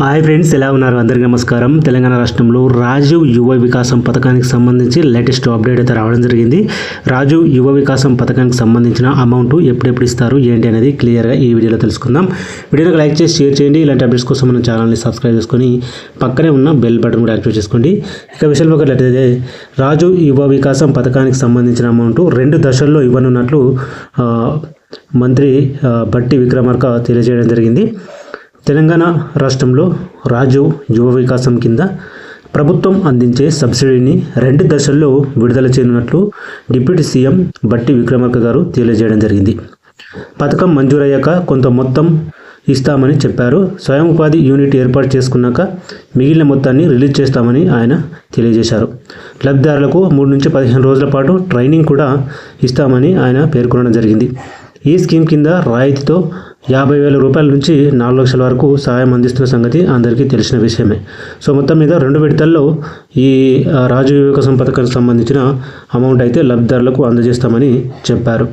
Hi friends ఎలా ఉన్నారు? అందరికీ నమస్కారం. తెలంగాణ రాష్ట్రంలో రాజీవ్ యువ వికాసం పథకానికి సంబంధించి లేటెస్ట్ అప్డేట్ అయితే రావడం జరిగింది. రాజీవ్ యువ వికాసం పథకానికి సంబంధించిన అమౌంట్ ఎప్పుడెప్పుడు ఇస్తారు? ఏంటి అనేది క్లియర్గా ఈ వీడియోలో తెలుసుకుందాం. వీడియోకి లైక్ చేసి షేర్ చేయండి. ఇలాంటి అప్డేట్స్ కోసం మన ఛానల్ని సబ్స్క్రైబ్ చేసుకొని పక్కనే ఉన్న బెల్ బటన్ కూడా యాక్టివేట్ చేసుకోండి. ఇక విషయంలో ఒకట్లయితే రాజు యువ వికాసం పథకానికి సంబంధించిన అమౌంట్ రెండు దశల్లో ఇవ్వనున్నట్లు మంత్రి బట్టి విక్రమార్క తెలియజేయడం జరిగింది. తెలంగాణ రాష్ట్రంలో రాజు యువ వికాసం కింద ప్రభుత్వం అందించే సబ్సిడీని రెండు దశల్లో విడుదల చేయనున్నట్లు డిప్యూటీ సీఎం బట్టి విక్రమార్క గారు తెలియజేయడం జరిగింది. పథకం మంజూరయ్యాక కొంత మొత్తం ఇస్తామని చెప్పారు. స్వయం ఉపాధి యూనిట్ ఏర్పాటు చేసుకున్నాక మిగిలిన మొత్తాన్ని రిలీజ్ చేస్తామని ఆయన తెలియజేశారు. లబ్ధిదారులకు మూడు నుంచి పదిహేను రోజుల పాటు ట్రైనింగ్ కూడా ఇస్తామని ఆయన పేర్కొనడం జరిగింది. ఈ స్కీమ్ కింద రాయితీతో యాభై వేల రూపాయల నుంచి నాలుగు లక్షల వరకు సహాయం అందిస్తున్న సంగతి అందరికీ తెలిసిన విషయమే. సో మొత్తం మీద రెండు విడతల్లో ఈ రాజు వివేక పథకానికి సంబంధించిన అమౌంట్ అయితే లబ్ధిదారులకు అందజేస్తామని చెప్పారు.